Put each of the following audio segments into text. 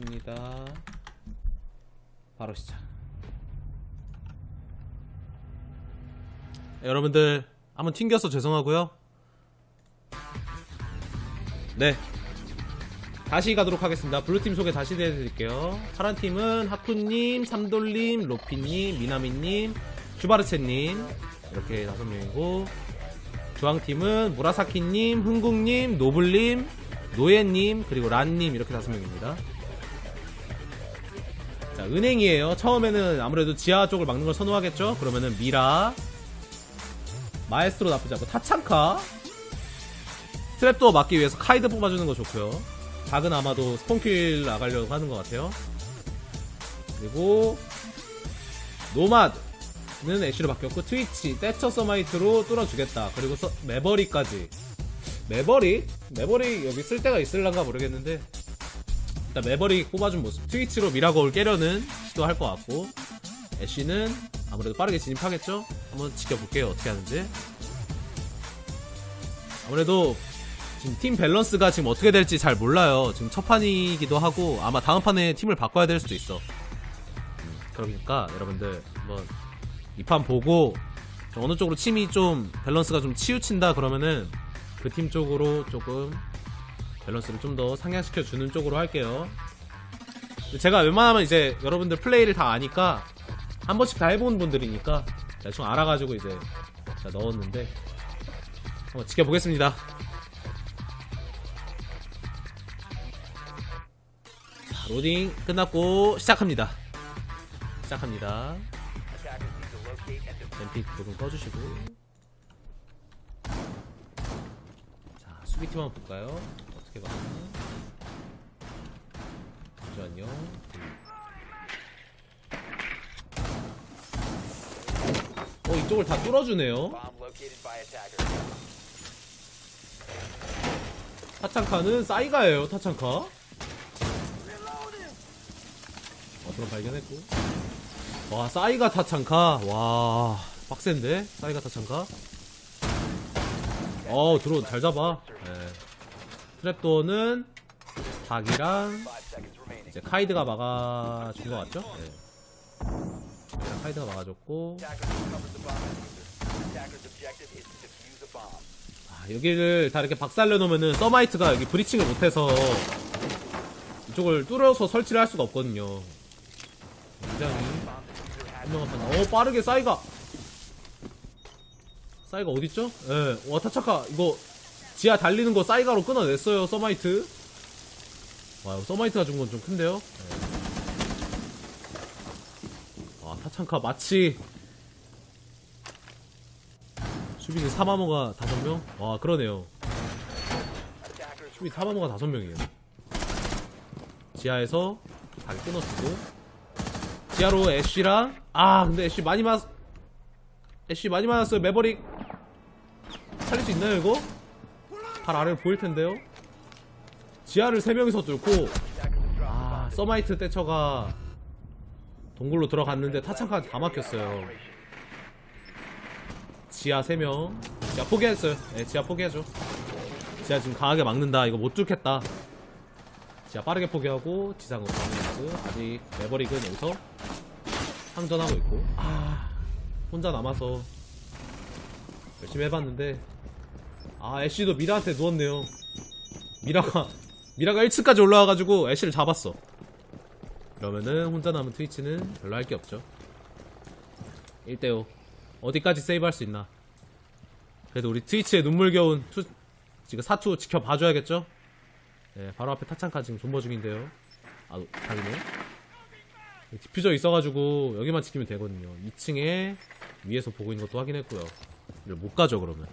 하겠습니다. 바로 시작. 네, 여러분들 한번 튕겨서 죄송하고요. 네. 다시 가도록 하겠습니다. 블루팀 소개 다시 해드릴게요. 파란팀은 하쿠님, 삼돌님, 로피님, 미나미님, 슈바르체님 이렇게 다섯 명이고 주황팀은 무라사키님, 흥국님, 노블님, 노예님, 그리고 란님 이렇게 다섯 명입니다. 자, 은행이에요. 처음에는 아무래도 지하 쪽을 막는 걸 선호하겠죠? 그러면은 미라, 마에스트로 나쁘지 않고 타창카, 트랩도어 막기 위해서 카이드 뽑아주는 거 좋고요. 작은 아마도 스폰킬 나가려고 하는 것 같아요. 그리고 노마드는 애쉬로 바뀌었고 트위치, 떼처 서마이트로 뚫어주겠다. 그리고 서, 매버리까지. 매버리? 매버리 여기 쓸 데가 있을란가 모르겠는데 일단 매버리 뽑아준 모습. 트위치로 미라거울 깨려는 시도할 것 같고 애쉬는 아무래도 빠르게 진입하겠죠? 한번 지켜볼게요. 어떻게 하는지. 아무래도 지금 팀 밸런스가 지금 어떻게 될지 잘 몰라요. 지금 첫 판이기도 하고 아마 다음 판에 팀을 바꿔야 될 수도 있어. 음, 그러니까 여러분들 한번 이 판 보고 좀 어느 쪽으로 팀이 좀 밸런스가 좀 치우친다 그러면은 그 팀 쪽으로 조금 밸런스를 좀 더 상향시켜 주는 쪽으로 할게요. 제가 웬만하면 이제 여러분들 플레이를 다 아니까 한 번씩 다 해본 분들이니까 대충 알아가지고 이제 넣었는데 한번 지켜보겠습니다. 자, 로딩 끝났고 시작합니다. 시작합니다. 램픽 조금 꺼주시고 자 수비팀 한번 볼까요? 어떻게 가나 잠시만요. 어 이쪽을 다 뚫어주네요. 타창카는 싸이가예요 타창카. 어 드럼 발견했고. 와 싸이가 타창카. 와 빡센데? 싸이가 타창카? 어 드론 잘 잡아. 네. 트랩도어는 remaining. 이제 카이드가 막아준 것 같죠? 네. 카이드가 막아줬고. 아, 여기를 다 이렇게 박살내 놓으면은 서마이트가 여기 브리칭을 못해서 이쪽을 뚫어서 설치를 할 수가 없거든요. 굉장히 판. 어 빠르게 싸이가 싸이가 어딨죠? 예, 와 타차카 이거 지하 달리는 거 싸이가로 끊어냈어요 서마이트. 와 서마이트가 준 건 좀 큰데요? 예. 와 타창카 마치 수비는 사마모가 다섯 명? 와 그러네요. 수비 사마모가 다섯 명이에요. 지하에서 닭 끊어주고 지하로 애쉬랑 아 근데 애쉬 많이 맞 애쉬 많이 맞았어요 매버릭 살릴 수 있나요 이거? 발 아래로 보일 텐데요. 지하를 세 명이서 뚫고 아 서마이트 떼처가 동굴로 들어갔는데 타창카한테 다 막혔어요. 지하 3명. 지하 포기했어요. 네, 지하 포기하죠. 지하 지금 강하게 막는다. 이거 못 뚫겠다. 지하 빠르게 포기하고 지상으로 모습. 아직 매버릭은 여기서 항전하고 있고. 아, 혼자 남아서 열심히 해봤는데. 아, 애쉬도 미라한테 누웠네요. 미라가, 미라가 1층까지 올라와가지고 애쉬를 잡았어. 그러면은 혼자 남은 트위치는 별로 할 게 없죠. 1대5. 어디까지 세이브 할 수 있나. 그래도 우리 트위치의 눈물겨운 투, 지금 사투 지켜봐줘야겠죠? 네, 바로 앞에 타창카 지금 존버 중인데요. 아, 자기네. 디퓨저 있어가지고 여기만 지키면 되거든요. 2층에 위에서 보고 있는 것도 확인했고요. 이걸 못 가죠, 그러면.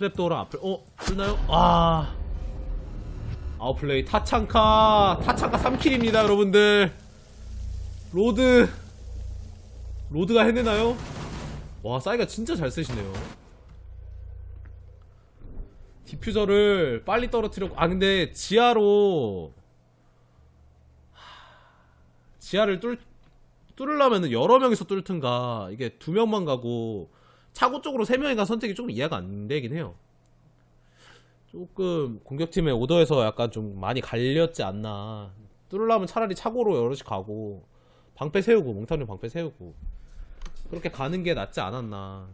트랩도어랑 앞을, 어? 뚫나요? 아. 아웃플레이 타창카 타창카 3킬입니다 여러분들 로드 로드가 해내나요? 와 사이가 진짜 잘 쓰시네요 디퓨저를 빨리 떨어뜨려고 아 근데 지하로 하, 지하를 뚫 뚫으려면 여러 명이서 뚫든가 이게 두 명만 가고 차고 쪽으로 세 명이 가 선택이 조금 이해가 안 되긴 해요. 조금 공격팀의 오더에서 약간 좀 많이 갈렸지 않나. 뚫으려면 차라리 차고로 여럿이 가고 방패 세우고 몽타뉴 방패 세우고 그렇게 가는 게 낫지 않았나.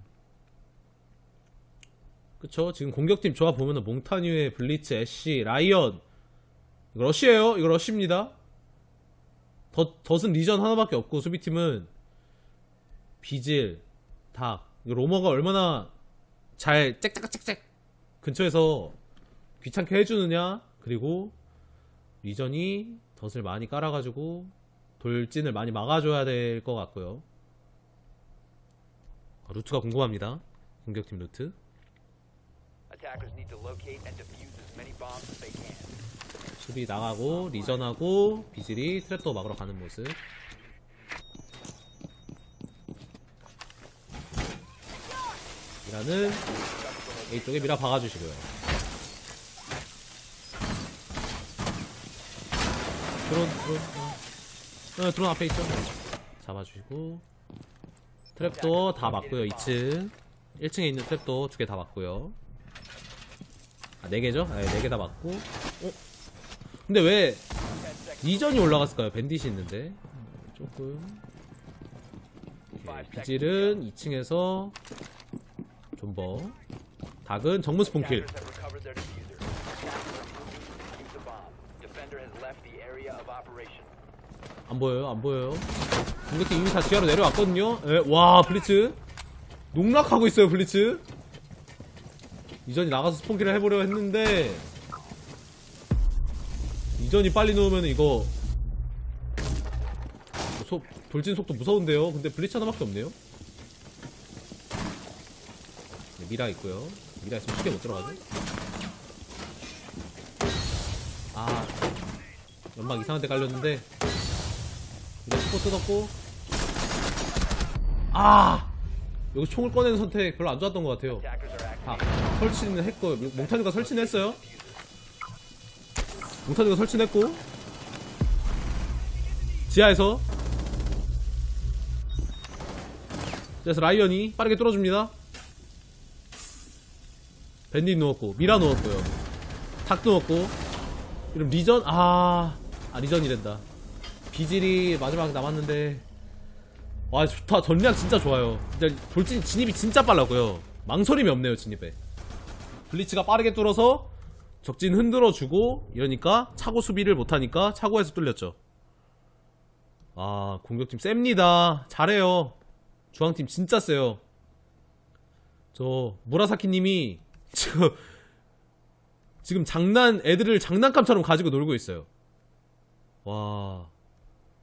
그쵸? 지금 공격팀 조합 보면은 몽타뉴의 블리츠 애쉬 라이언. 이거 러쉬예요? 이거 러쉬입니다. 덧, 덧은 리전 하나밖에 없고 수비팀은 비질 닭 로머가 얼마나 잘 짹짹짹짹 근처에서 귀찮게 해주느냐? 그리고 리전이 덫을 많이 깔아가지고 돌진을 많이 막아줘야 될 것 같고요. 아, 루트가 궁금합니다. 공격팀 루트. 수비 나가고 리전하고 비질이 트랩도 막으러 가는 모습 미라는 A쪽에 미라 박아주시고요 드론 드론 어. 어, 드론 앞에 있죠 잡아주시고 트랩도 다 맞고요 2층 1층에 있는 트랩도 두 개 다 맞고요 아 4개죠? 네 4개 다 맞고 어? 근데 왜 이전이 올라갔을까요? 밴딧이 있는데 조금 오케이, 비질은 2층에서 존버. 닭은 정문 스폰킬. 안 보여요 안 보여요. 공격팀 이미 다 지하로 내려왔거든요. 예, 와 블리츠. 농락하고 있어요 블리츠. 이전이 나가서 스폰키를 해보려 했는데 이전이 빨리 놓으면 이거 소, 돌진 속도 무서운데요? 근데 블리츠 하나밖에 없네요 네, 미라 있고요. 미라 있으면 쉽게 못 들어가죠. 아 연막 이상한 데 깔렸는데. 이거 스포 뜯었고. 아! 여기 총을 꺼내는 선택 별로 안 좋았던 것 같아요. 아. 설치는 했고 몽타뉴가 설치는 했어요. 몽타뉴가 설치는 했고. 지하에서. 그래서 라이언이 빠르게 뚫어줍니다 밴딧 누웠고 미라 누웠고요. 탁 누웠고 그럼 리전? 아, 아 리전이 된다. 비질이 마지막에 남았는데. 와 좋다. 전략 진짜 좋아요. 진짜 돌진 진입이 진짜 빨라고요. 망설임이 없네요 진입에. 블리츠가 빠르게 뚫어서 적진 흔들어주고 이러니까 차고 수비를 못하니까 차고에서 뚫렸죠. 아 공격팀 셉니다. 잘해요. 중앙팀 진짜 세요. 저 무라사키님이 지금 지금 장난 애들을 장난감처럼 가지고 놀고 있어요. 와.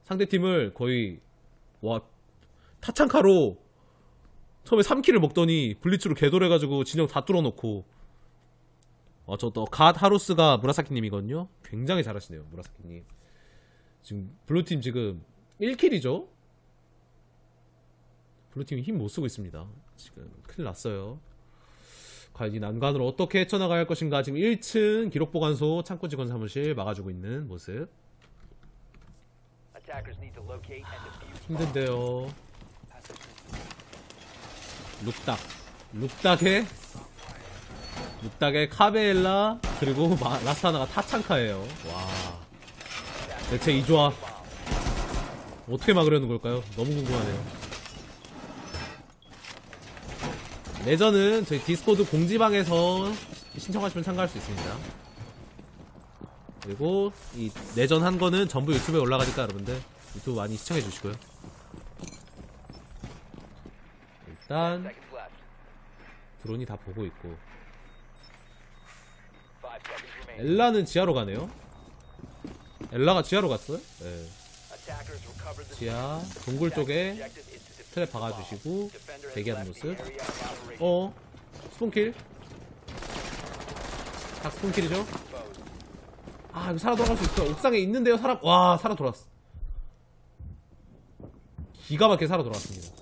상대 팀을 거의 와 타창카로 처음에 3킬을 먹더니 블리츠로 개돌해가지고 진영 다 뚫어놓고. 어, 저또 갓 하루스가 무라사키님이거든요? 굉장히 잘하시네요 무라사키님. 지금 블루팀 지금 1킬이죠? 블루팀이 힘 못 쓰고 있습니다. 지금 큰일 났어요 과연 이 난관으로 어떻게 헤쳐나가야 할 것인가 지금 1층 기록보관소 창고 직원 사무실 막아주고 있는 모습. 힘든데요. 룩닥. 룩닥의 룩닥의 카베엘라 그리고 마- 라스타나가 타창카예요. 와. 대체 이 조합 어떻게 막으려는 걸까요? 너무 궁금하네요. 내전은 저희 디스코드 공지방에서 신청하시면 참가할 수 있습니다. 그리고 이 내전 한 거는 전부 유튜브에 올라가니까 여러분들 유튜브 많이 시청해 주시고요. 일단. 드론이 다 보고 있고. 엘라는 지하로 가네요. 엘라가 지하로 갔어요? 네. 지하 동굴 쪽에 트랩 박아주시고 대기하는 모습. 어 스폰킬. 딱 스폰킬이죠? 아 이거 살아 돌아갈 수 있어. 옥상에 있는데요 사람. 와 살아 돌아왔어. 기가 막히게 살아 돌아왔습니다.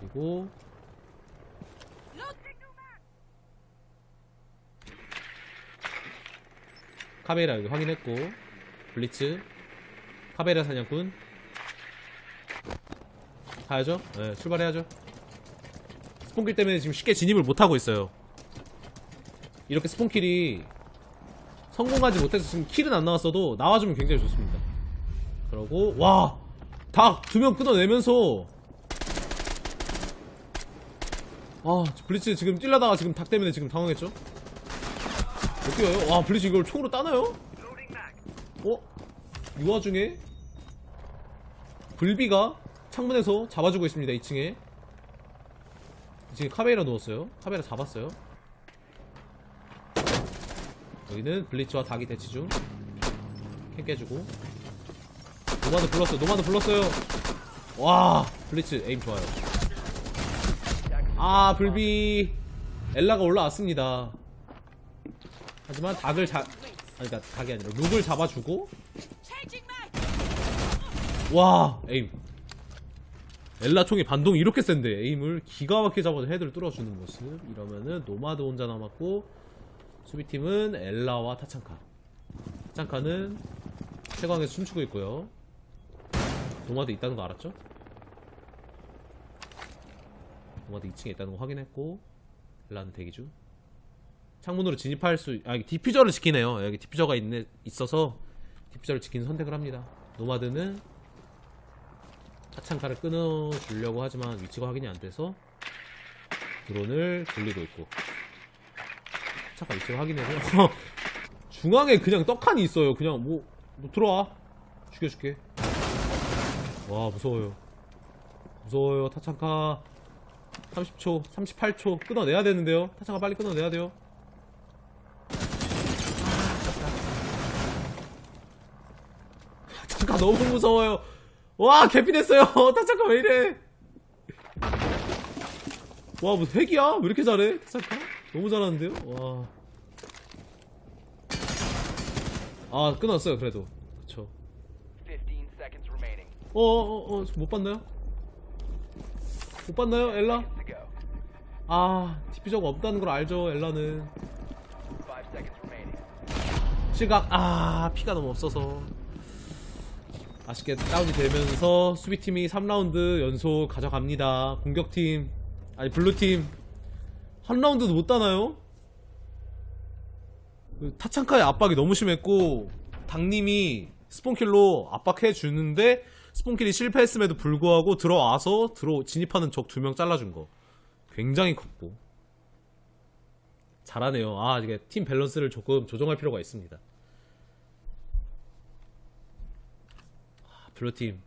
그리고 카베라 여기 확인했고 블리츠 카베라 사냥꾼 가야죠 네 출발해야죠 스폰킬 때문에 지금 쉽게 진입을 못하고 있어요 이렇게 스폰킬이 성공하지 못해서 지금 킬은 안 나왔어도 나와주면 굉장히 좋습니다. 그러고 와! 닭 두 명 끊어내면서 아 블리츠 지금 뛸려다가 지금 닭 때문에 지금 당황했죠? 어때요? 와 블리츠 이걸 총으로 따나요? 어? 이 와중에 불비가 창문에서 잡아주고 있습니다 2층에. 지금 카베이라 누웠어요. 카베이라 잡았어요. 여기는 블리츠와 닭이 대치 중. 캠 깨주고. 노마드 불렀어요. 노마드 불렀어요. 와 블리츠 에임 좋아요. 아 불비. 엘라가 올라왔습니다. 하지만 닭을 잡 아니 그니까 닭이 아니라 룩을 잡아주고. 와 에임 엘라 총의 반동이 이렇게 센데 에임을 기가 막히게 잡아서 헤드를 뚫어주는 모습 이러면은 노마드 혼자 남았고 수비팀은 엘라와 타창카 타창카는 최광에서 춤추고 있고요 노마드 있다는 거 알았죠? 노마드 2층에 있다는 거 확인했고 엘라는 대기 중 창문으로 진입할 수, 아, 디퓨저를 지키네요. 여기 디퓨저가 있네, 있어서 디퓨저를 지키는 선택을 합니다. 노마드는 차창카를 끊어주려고 하지만 위치가 확인이 안 돼서 드론을 돌리고 있고. 차가 위치가 확인해서 중앙에 그냥 떡하니 있어요. 그냥 뭐, 뭐 들어와. 죽여줄게. 와, 무서워요. 무서워요, 타창카. 30초, 38초 끊어내야 되는데요. 타창카 빨리 끊어내야 돼요. 잠깐 너무 무서워요. 와 개피 됐어요. 나 잠깐 왜 이래? 와 무슨 핵이야? 왜 이렇게 잘해? 잠깐 너무 잘하는데요? 와. 아 끊었어요 그래도. 그쵸. 15 seconds remaining. 어어 어 어, 못 봤나요? 못 봤나요 엘라? 아 디퓨저가 없다는 걸 알죠 엘라는. 5 seconds remaining. 시각 아 피가 너무 없어서 아쉽게 다운이 되면서 수비팀이 3라운드 연속 가져갑니다 공격팀 아니 블루팀 한 라운드도 못 따나요? 그 타창카의 압박이 너무 심했고 당님이 스폰킬로 압박해 주는데 스폰킬이 실패했음에도 불구하고 들어와서 들어 진입하는 적 두 명 잘라준 거 굉장히 컸고 잘하네요. 아, 이게 팀 밸런스를 조금 조정할 필요가 있습니다. 블루팀.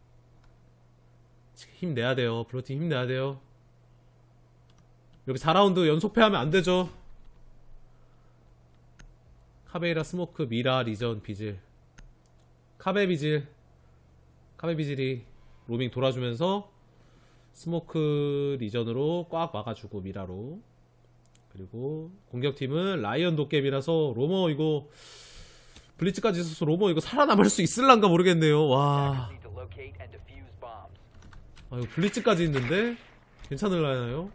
힘내야 돼요. 블루팀 힘내야 돼요. 여기 4라운드 연속 패하면 안 되죠. 카베이라, 스모크, 미라, 리전, 비질. 카베 비질. 카베 비질이 로밍 돌아주면서 스모크 리전으로 꽉 막아주고 미라로 그리고 공격팀은 라이언 도깨비라서 로머 이거 블리츠까지 있어서 로머 이거 살아남을 수 있을란가 모르겠네요. 와, 아, 이거 블리츠까지 있는데 괜찮을라나요?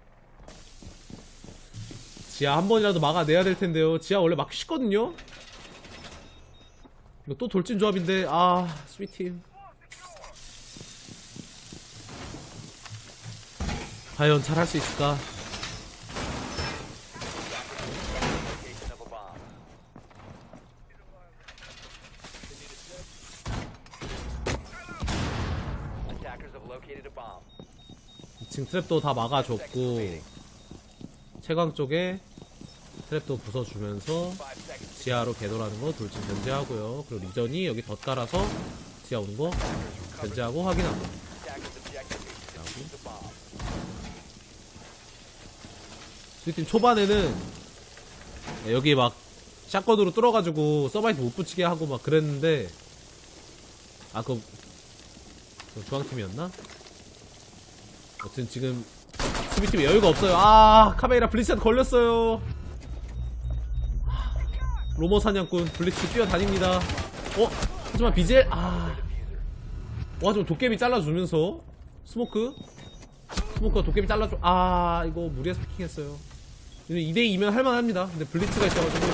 지하 한 번이라도 막아내야 될 텐데요. 지하 원래 막기 쉽거든요. 이거 또 돌진 조합인데 아 스위팀. 과연 잘할 수 있을까? 트랩도 다 막아줬고 채광 쪽에 트랩도 부숴주면서 5 seconds. 지하로 개돌하는 거 돌진 견제하고요. 그리고 리전이 여기 덧달아서 지하 오는 거 견제하고 확인하고. 수비팀 초반에는 여기 막 샷건으로 뚫어가지고 서바이트 못 붙이게 하고 막 그랬는데 아 그거 중앙팀이었나? 아무튼 지금 수비팀이 여유가 없어요. 아 카메라 블리츠한테 걸렸어요. 로머 사냥꾼 블리츠 뛰어다닙니다. 어? 하지만 비젤 아 와, 좀 도깨비 잘라주면서 스모크 스모크가 도깨비 잘라줘 아 이거 무리해서 피킹했어요 2대2면 할만합니다 근데 블리츠가 있어가지고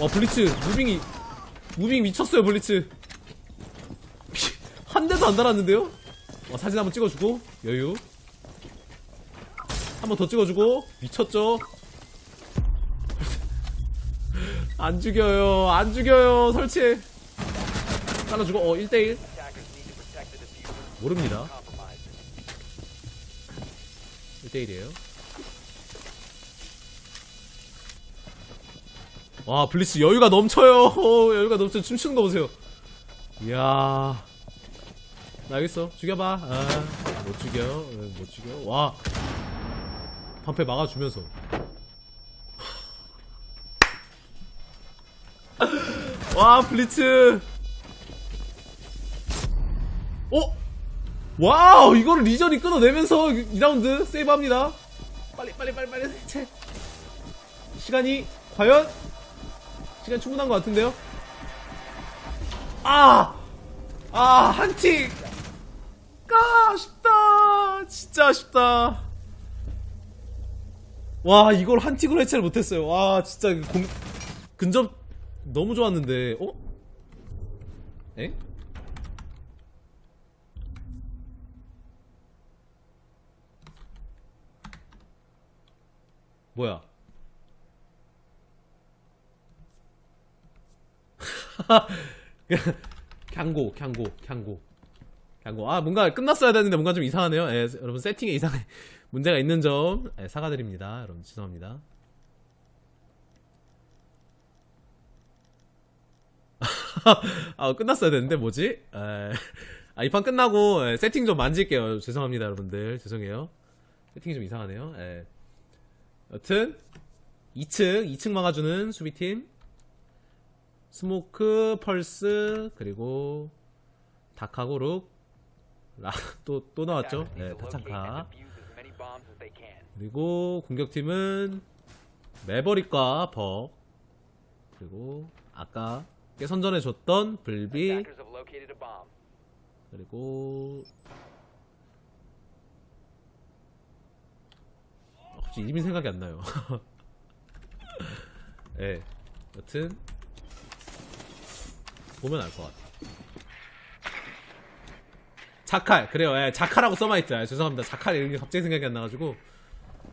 와 블리츠 무빙이 무빙 미쳤어요 블리츠 한 대도 안 달았는데요 와, 사진 한번 찍어주고 여유. 한번 더 찍어주고 미쳤죠? 안 죽여요 안 죽여요 설치. 잘라주고 어 1대1 Attackers need to protect the diffuser. 모릅니다. Compromised. 1대1이에요. 와 블리츠 여유가 넘쳐요. 어, 여유가 넘쳐 춤추는 거 보세요. 이야 나 알겠어. 죽여봐. 아, 못 죽여. 어, 못 죽여? 와. 방패 막아주면서. 와 블리츠. 어? 와우 이거를 리전이 끊어내면서 2라운드 세이브합니다. 빨리 빨리 빨리 빨리. 채 시간이 과연? 시간 충분한 것 같은데요? 아! 아 한틱 아 아쉽다 진짜 아쉽다 와 이걸 한 틱으로 해체를 못했어요 와 진짜 공, 근접 너무 좋았는데 어? 에? 뭐야? 캉고, 캉고, 캉고, 캉고. 아, 뭔가 끝났어야 되는데 뭔가 좀 이상하네요. 예, 여러분 세팅에 이상 문제가 있는 점 예, 사과드립니다. 여러분 죄송합니다. 아, 끝났어야 되는데 뭐지? 에, 아, 이 판 끝나고 예, 세팅 좀 만질게요. 죄송합니다, 여러분들. 죄송해요. 세팅이 좀 이상하네요. 예. 여튼 2층 2층 막아주는 수비팀 스모크 펄스 그리고 다카고 룩 또또 또 나왔죠 네, 타창카. 그리고 공격팀은 매버릭과 벅 그리고 아까 깨 선전해 줬던 블비. 그리고 어, 갑자기 이름이 생각이 안 나요. 예. 여튼 보면 알 것 같아. 자칼 그래요. 예, 자칼하고 써마이트. 아, 죄송합니다. 자칼 이름이 갑자기 생각이 안 나가지고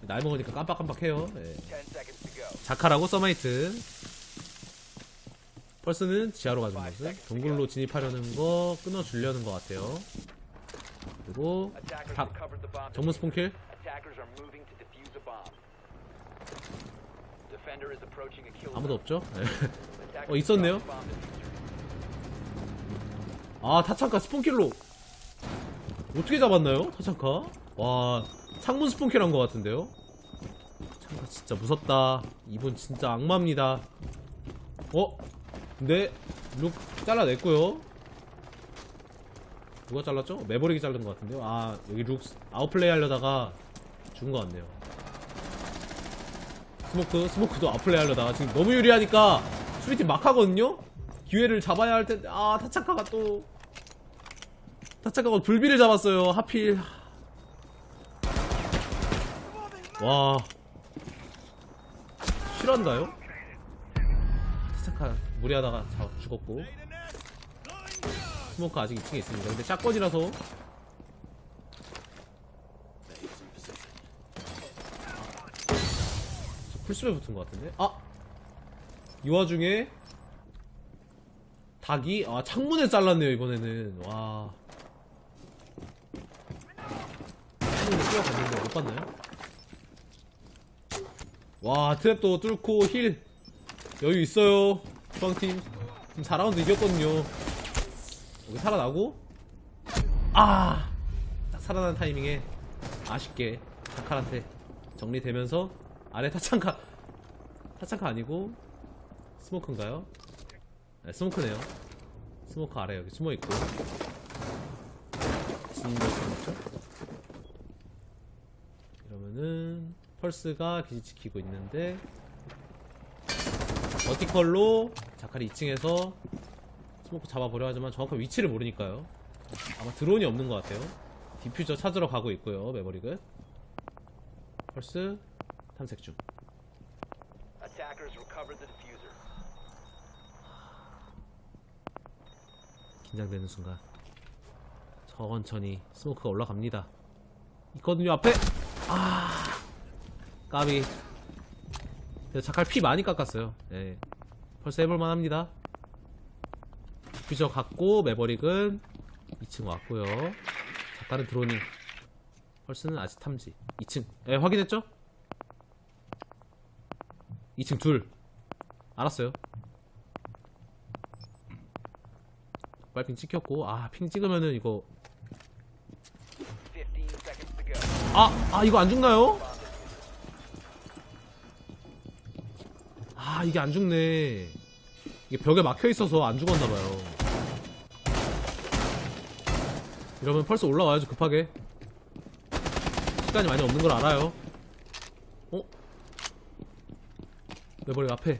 나이 먹으니까 깜빡깜빡해요. 예. 10 seconds to go. 자칼하고 써마이트. 펄스는 지하로 가는 모습. 동굴로 진입하려는 거 끊어주려는 것 같아요. 그리고 닭. 정문 스폰킬. 아무도 없죠? 네. 어, 있었네요. 아 타창카 스폰킬로 어떻게 잡았나요? 타창카? 와 창문 스폰킬 한 것 같은데요? 타창카 진짜 무섭다 이분 진짜 악마입니다 어? 근데 룩 잘라냈고요 누가 잘랐죠? 매버릭이 자른 것 같은데요? 아 여기 룩 아웃플레이 하려다가 죽은 것 같네요 스모크 스모크도 아웃플레이 하려다가 지금 너무 유리하니까 수비팀 막 하거든요? 기회를 잡아야 할 텐데 아 타차카가 또 타차카가 불비를 잡았어요. 하필. 와. 실화인가요? 타차카 무리하다가 자, 죽었고. 스모크 아직 2층에 있습니다. 근데 샷건이라서. 풀스에 붙은 것 같은데? 아! 이 와중에 닭이 아 창문에 잘랐네요 이번에는. 와 창문에 뛰어갔는데 못 봤나요? 와 트랩도 뚫고 힐 여유 있어요 중앙팀 지금 4라운드 이겼거든요 여기 살아나고 아 딱 살아나는 타이밍에 아쉽게 다칼한테 정리되면서 아래 타창카 타창카 아니고 스모크인가요? 네, 스모크네요. 스모크 아래 여기 숨어 있고. 진입을 했죠? 이러면은 펄스가 기지 지키고 있는데 버티컬로 자칼이 2층에서 스모크 잡아보려 하지만 정확한 위치를 모르니까요. 아마 드론이 없는 것 같아요. 디퓨저 찾으러 가고 있고요. 매버릭은 펄스 탐색 중. 긴장되는 순간 천천히 스모크가 올라갑니다 있거든요 앞에 아 까비 자칼 피 많이 깎았어요 예. 벌써 해볼만 합니다. 퓨저 갔고, 매버릭은 2층 왔고요 작가는 드로닝. 펄스는 아직 탐지. 2층. 예, 확인했죠? 2층 둘. 알았어요. 빨핑 찍혔고, 아, 핑 찍으면은 이거. 15 seconds to go. 아, 아, 이거 안 죽나요? 아, 이게 안 죽네. 이게 벽에 막혀 있어서 안 죽었나봐요. 이러면 펄스 올라와야죠, 급하게. 시간이 많이 없는 걸 알아요. 어? 메버릭 앞에.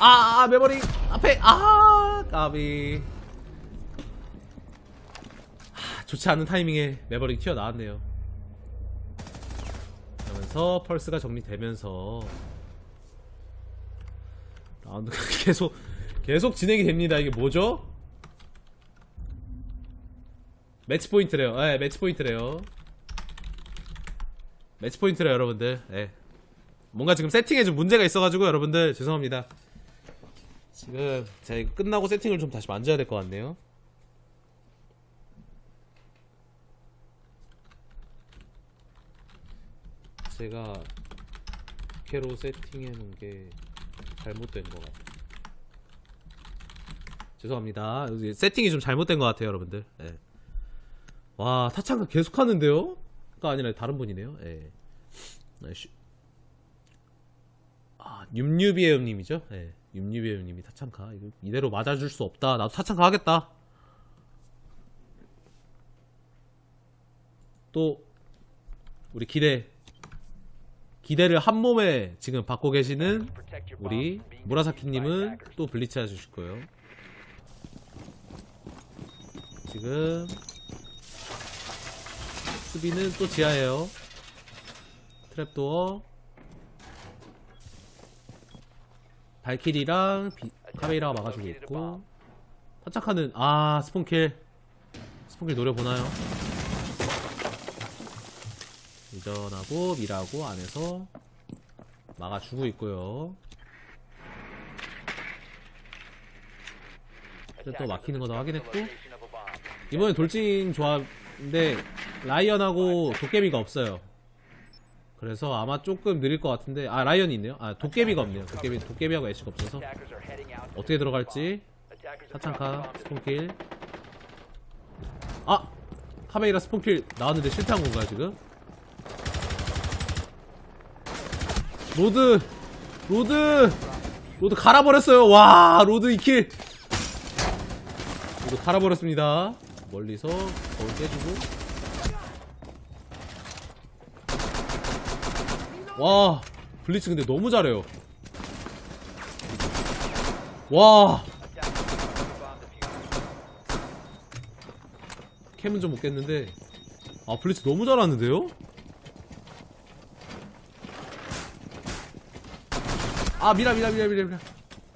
아, 아, 메버릭 앞에. 아, 까비. 아, 좋지 않은 타이밍에 메버릭 튀어나왔네요. 그러면서 펄스가 정리되면서 라운드가 계속 계속 진행이 됩니다. 이게 뭐죠? 매치 포인트래요. 네, 매치 포인트래요. 매치 포인트래요, 여러분들. 네. 뭔가 지금 세팅에 좀 문제가 있어가지고 여러분들 죄송합니다. 지금 제가 이거 끝나고 세팅을 좀 다시 만져야 될 것 같네요. 제가 캐로 세팅해 놓은 게 잘못된 것 같아요. 죄송합니다. 세팅이 좀 잘못된 것 같아요, 여러분들. 예. 와, 타창가 계속 하는데요? 가 아니라 다른 분이네요. 예. 네, 쉬- 아, 윤유비에요님이죠? 예. 윤유비에요님이 타창카. 이거 이대로 맞아줄 수 없다. 나도 타창카 하겠다. 또, 우리 기대. 기대를 한 몸에 지금 받고 계시는 우리 무라사키님은. 또 블리츠 해주실 거예요. 지금 수비는 또 지하예요. 트랩도어 발키리랑 비, 카메이라가 막아주고 있고 타착하는 아 스폰킬 스폰킬 노려보나요? 이전하고 미라고 안에서 막아주고 있고요. 또 막히는 거도 확인했고. 이번에 돌진 조합인데 라이언하고 도깨비가 없어요. 그래서 아마 조금 느릴 것 같은데 아 라이언이 있네요. 아 도깨비가 없네요. 도깨비 도깨비하고 애쉬가 없어서 어떻게. 들어갈지 사창카. 스폰킬 아 카메이라 스폰킬 나왔는데 실패한 건가요 지금? 로드 로드 로드 갈아버렸어요. 와 로드 2킬. 로드 갈아버렸습니다. 멀리서 거울 깨주고. 와 블리츠 근데 너무 잘해요. 와. 캠은 좀못 깼는데. 아 블리츠 너무 잘하는데요? 아 미라 미라 미라 미라 미라.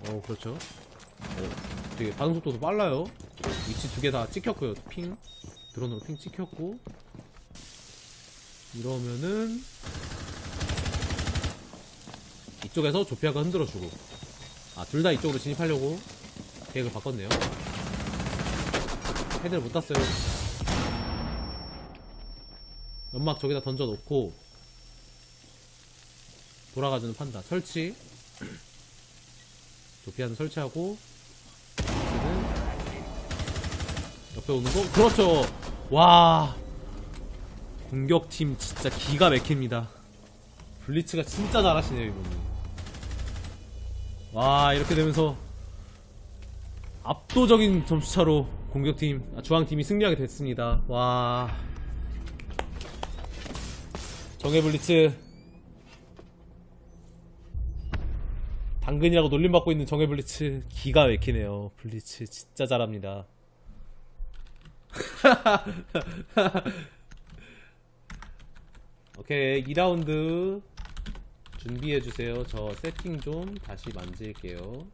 어 그렇죠. 어, 되게 반응 속도도 빨라요. 위치 두 개 다 찍혔고요. 핑 드론으로 핑 찍혔고. 이러면은 이쪽에서 조피아가 흔들어주고. 아 둘 다 이쪽으로 진입하려고 계획을 바꿨네요. 헤드를 못 땄어요. 연막 저기다 던져놓고 돌아가주는 판다 설치 도피아는 설치하고 옆에 오는 거? 그렇죠. 와. 공격팀 진짜 기가 막힙니다. 블리츠가 진짜 잘하시네요 이분이. 와 이렇게 되면서 압도적인 점수차로 공격팀 아, 주황팀이 승리하게 됐습니다. 와. 정해 블리츠 당근이라고 놀림받고 있는 정해 블리츠 기가 막히네요. 블리츠 진짜 잘합니다. 오케이 2라운드 준비해주세요. 저 세팅 좀 다시 만질게요